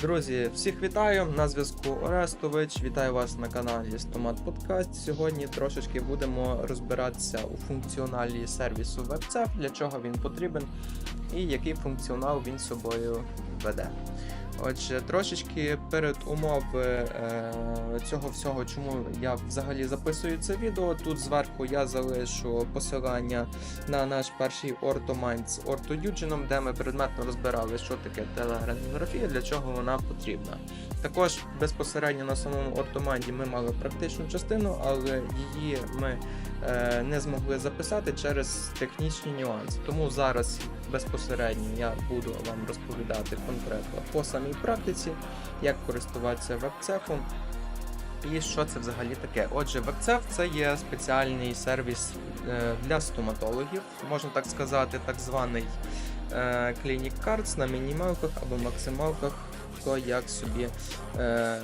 Друзі, всіх вітаю! На зв'язку Орестович. Вітаю вас на каналі Стомат Подкаст. Сьогодні трошечки будемо розбиратися у функціоналі сервісу WebCEP, для чого він потрібен і який функціонал він собою веде. Отже, трошечки перед умови е, цього всього, чому я взагалі записую це відео. Тут зверху я залишу посилання на наш перший ортомайнд з ортоюдженом, де ми предметно розбирали, що таке телерентгенографія, для чого вона потрібна. Також безпосередньо на самому ортоманді ми мали практичну частину, але її ми е, не змогли записати через технічні нюанси. Тому зараз безпосередньо я буду вам розповідати конкретно по самій практиці, як користуватися вебцефом. І що це взагалі таке? Отже, WebCef – це є спеціальний сервіс е, для стоматологів, можна так сказати, так званий е, Clinic Cards на мінімалках або максималках, хто як собі е,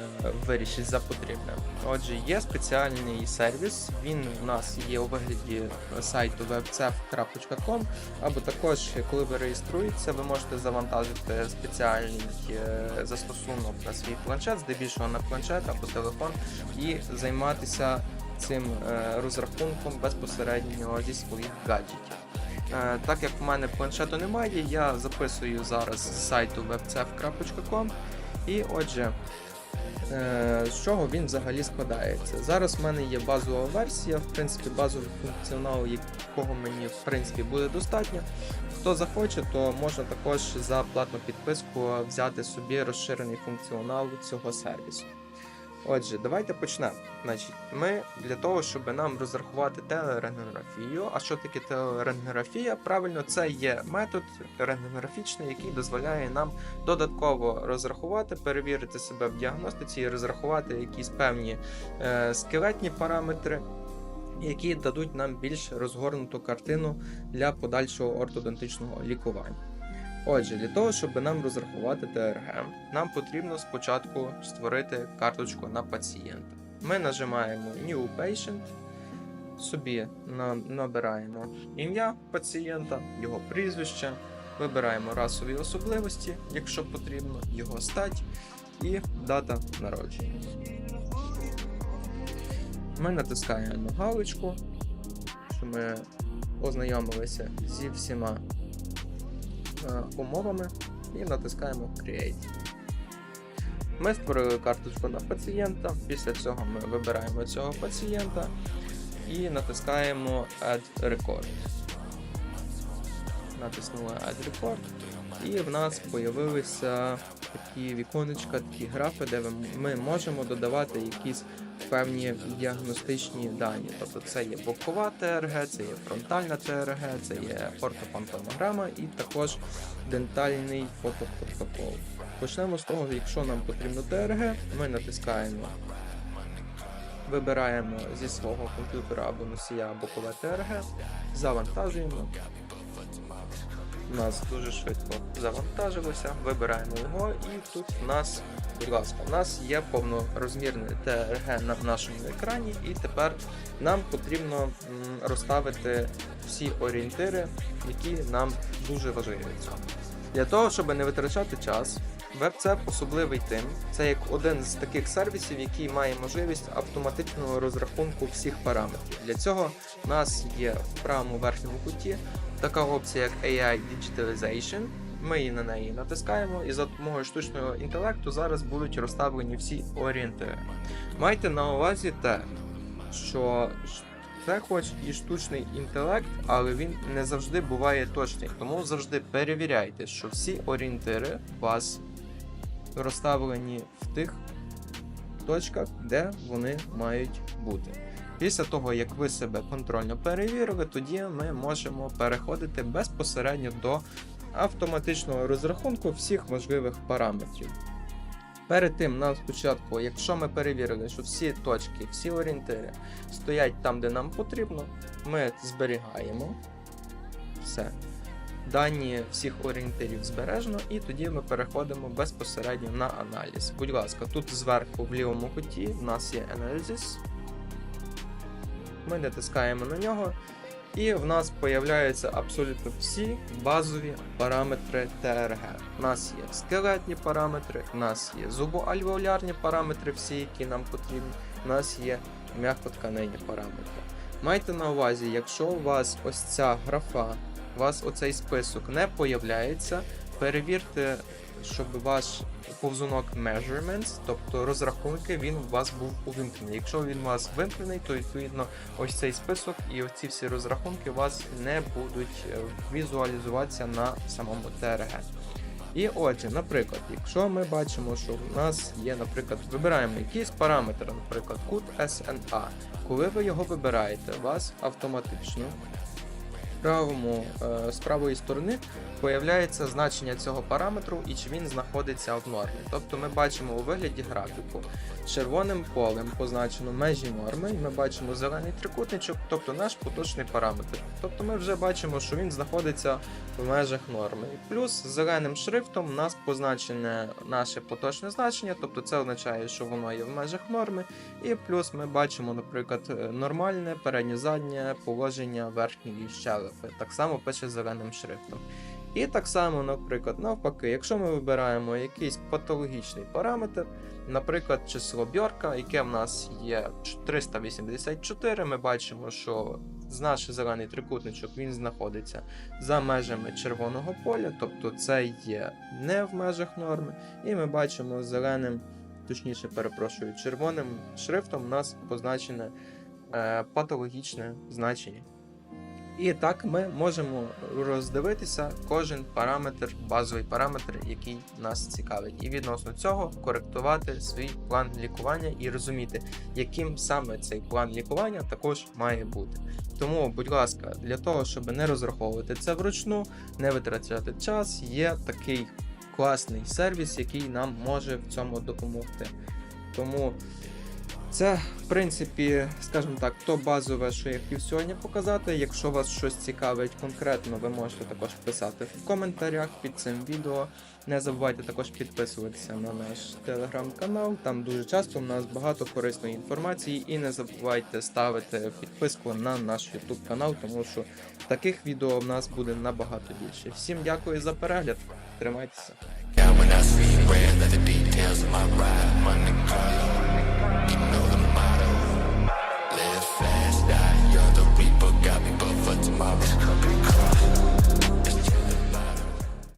вирішить за потрібне. Отже, є спеціальний сервіс, він у нас є у вигляді сайту webcef.com, або також, коли ви реєструєтеся, ви можете завантажити спеціальний е, застосунок на свій планшет, здебільшого на планшет або телефон, і займатися цим е, розрахунком безпосередньо зі своїх гаджетів. Е, Так як в мене планшету немає, я записую зараз з сайту webcef.com і отже, е, з чого він взагалі складається. Зараз в мене є базова версія, в принципі, базовий функціонал, якого мені в принципі буде достатньо. Хто захоче, то можна також за платну підписку взяти собі розширений функціонал цього сервісу. Отже, давайте почнемо. Значить, ми для того, щоб нам розрахувати телерентгенографію. А що таке телерентгенографія? Правильно, це є метод рентгенографічний, який дозволяє нам додатково розрахувати, перевірити себе в діагностиці і розрахувати якісь певні е, скелетні параметри. Які дадуть нам більш розгорнуту картину для подальшого ортодонтичного лікування. Отже, для того, щоб нам розрахувати ТРГ, нам потрібно спочатку створити карточку на пацієнта. Ми нажимаємо New Patient, собі набираємо ім'я пацієнта, його прізвище, вибираємо расові особливості, якщо потрібно, його стать і дата народження. Ми натискаємо галочку, що ми ознайомилися зі всіма умовами і натискаємо Create. Ми створили карточку на пацієнта. Після цього ми вибираємо цього пацієнта і натискаємо Add Record. Натиснули Add Record, і в нас з'явилися такі віконечка, такі графи, де ми можемо додавати якісь певні діагностичні дані. Тобто це є бокова ТРГ, це є фронтальна ТРГ, це є ортопантомограма і також дентальний фотопротокол. Почнемо з того, якщо нам потрібно ТРГ, ми натискаємо, вибираємо зі свого комп'ютера або носія бокове ТРГ, завантажуємо. У нас дуже швидко завантажилося, вибираємо його, і тут в нас, будь ласка, у нас є повнорозмірне ТРГ на нашому екрані, і тепер нам потрібно розставити всі орієнтири, які нам дуже важливі. Для того, щоб не витрачати час, WebCep особливий тим, це як один з таких сервісів, який має можливість автоматичного розрахунку всіх параметрів. Для цього в нас є в правому верхньому куті така опція, як AI Digitalization. Ми її на неї натискаємо, і за допомогою штучного інтелекту зараз будуть розставлені всі орієнтири. Майте на увазі те, що це хоч і штучний інтелект, але він не завжди буває точний. Тому завжди перевіряйте, що всі орієнтири у вас розставлені в тих точках, де вони мають бути. Після того, як ви себе контрольно перевірили, тоді ми можемо переходити безпосередньо до автоматичного розрахунку всіх важливих параметрів. Перед тим нам спочатку, якщо ми перевірили, що всі точки, всі орієнтири стоять там, де нам потрібно, ми зберігаємо все. Дані всіх орієнтирів збережено, і тоді ми переходимо безпосередньо на аналіз. Будь ласка, тут зверху в лівому куті в нас є Analysis. Ми натискаємо на нього І в нас появляються абсолютно всі базові параметри ТРГ. У нас є скелетні параметри, у нас є зубоальвеолярні параметри, всі, які нам потрібні, у нас є м'якотканинні параметри. Майте на увазі, якщо у вас ось ця графа, у вас оцей список не появляється, перевірте, щоб ваш повзунок measurements, тобто розрахунки, він у вас був увімкнений. Якщо він у вас вимкнений, то відповідно ось цей список і оці всі розрахунки у вас не будуть е, візуалізуватися на самому ТРГ. І отже, наприклад, якщо ми бачимо, що в нас є, наприклад, вибираємо якийсь параметр, наприклад, кут SNA, коли ви його вибираєте, у вас автоматично правому, е, з правої сторони появляється значення цього параметру і чи він знаходиться в нормі. Тобто ми бачимо у вигляді графіку червоним полем позначено межі норми, і ми бачимо зелений трикутничок, тобто наш поточний параметр. Тобто ми вже бачимо, що він знаходиться в межах норми. Плюс зеленим шрифтом у нас позначене наше поточне значення, тобто це означає, що воно є в межах норми. І плюс ми бачимо, наприклад, е, нормальне переднє заднє положення верхньої щелепи. Так само пише зеленим шрифтом. І так само, наприклад, навпаки, якщо ми вибираємо якийсь патологічний параметр, наприклад, число Бьорка, яке в нас є 384, ми бачимо, що наш зелений трикутничок він знаходиться за межами червоного поля, тобто це є не в межах норми, і ми бачимо зеленим, точніше перепрошую, червоним шрифтом у нас позначене е, патологічне значення. І так ми можемо роздивитися кожен параметр, базовий параметр, який нас цікавить, і відносно цього коректувати свій план лікування і розуміти, яким саме цей план лікування також має бути. Тому, будь ласка, для того, щоб не розраховувати це вручну, не витрачати час, є такий класний сервіс, який нам може в цьому допомогти. Тому це, в принципі, скажімо так, то базове, що я хотів сьогодні показати. Якщо вас щось цікавить конкретно, ви можете також писати в коментарях під цим відео. Не забувайте також підписуватися на наш телеграм-канал. Там дуже часто у нас багато корисної інформації. І не забувайте ставити підписку на наш YouTube канал, тому що таких відео в нас буде набагато більше. Всім дякую за перегляд. Тримайтеся.